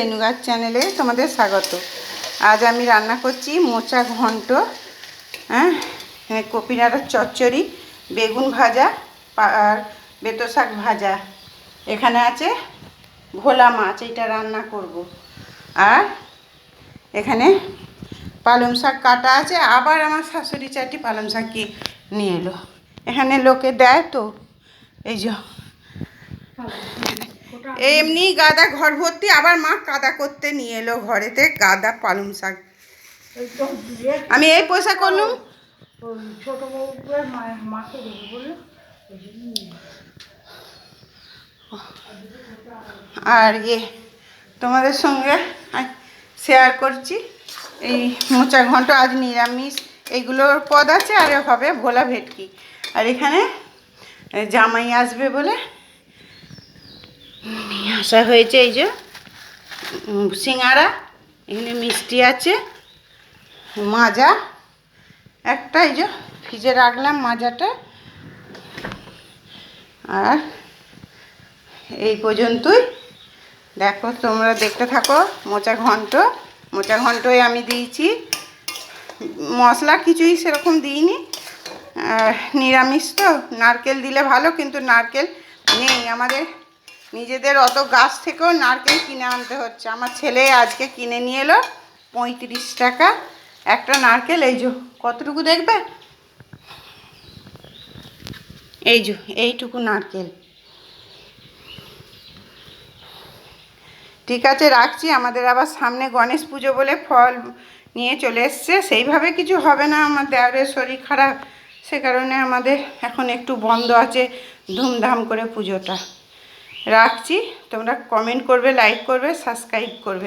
রেনুগার চ্যানেলে তোমাদের স্বাগত। আজ আমি রান্না করছি মোচা ঘন্ট হ্যাঁ? এখানে কপি ডাঁটার চচ্চড়ি, বেগুন ভাজা আর বেতো শাক ভাজা। এখানে আছে ভোলা মাছ এটা রান্না করব। আর এখানে পালং শাক কাটা আছে, আবার আমার শাশুড়ি চারটি পালং শাক কি নিয়ে এলো। এখানে লোকে দেয় তো, এই যে। এমনি গাদা ঘর ভর্তি আবার মা কাদা করতে নিয়ে এলো ঘরেতে গাদা পালং শাক। আমি এই পয়সা করলুম। আর ইয়ে তোমাদের সঙ্গে শেয়ার করছি। এই মোচা ঘন্ট আজ নিরামিষ। এইগুলোর পদ আছে আর হবে ভোলা ভেটকি। আর এখানে জামাই আসবে বলে আসা হয়েছে এই যে সিঙ্গারা, এখানে মিষ্টি আছে, মাজা, একটা এই যে ফ্রিজে রাখলাম মাজাটা। আর এই পর্যন্তই। দেখো, তোমরা দেখতে থাকো, মোচা ঘন্ট। মোচা ঘন্টই আমি দিয়েছি। মশলা কিছুই সেরকম দিইনি। নিরামিষ তো, নারকেল দিলে ভালো, কিন্তু নারকেল নেই আমাদের। নিজেদের অত গাছ থেকেও নারকেল কিনে আনতে হচ্ছে। আমার ছেলে আজকে কিনে নিয়ে এলো পঁয়ত্রিশ টাকা একটা নারকেল। এই যে, কতটুকু দেখবে? এই যে, এইটুকু নারকেল। ঠিক আছে, রাখছি। আমাদের আবার সামনে গণেশ পুজো বলে ফল নিয়ে চলে এসছে। সেইভাবে কিছু হবে না। আমার দেওরের শরীর খারাপ। সে কারণে আমাদের এখন একটু বন্ধ আছে ধুমধাম করে পুজোটা। রাখছি। তোমরা কমেন্ট করবে লাইক করবে সাবস্ক্রাইব করবে।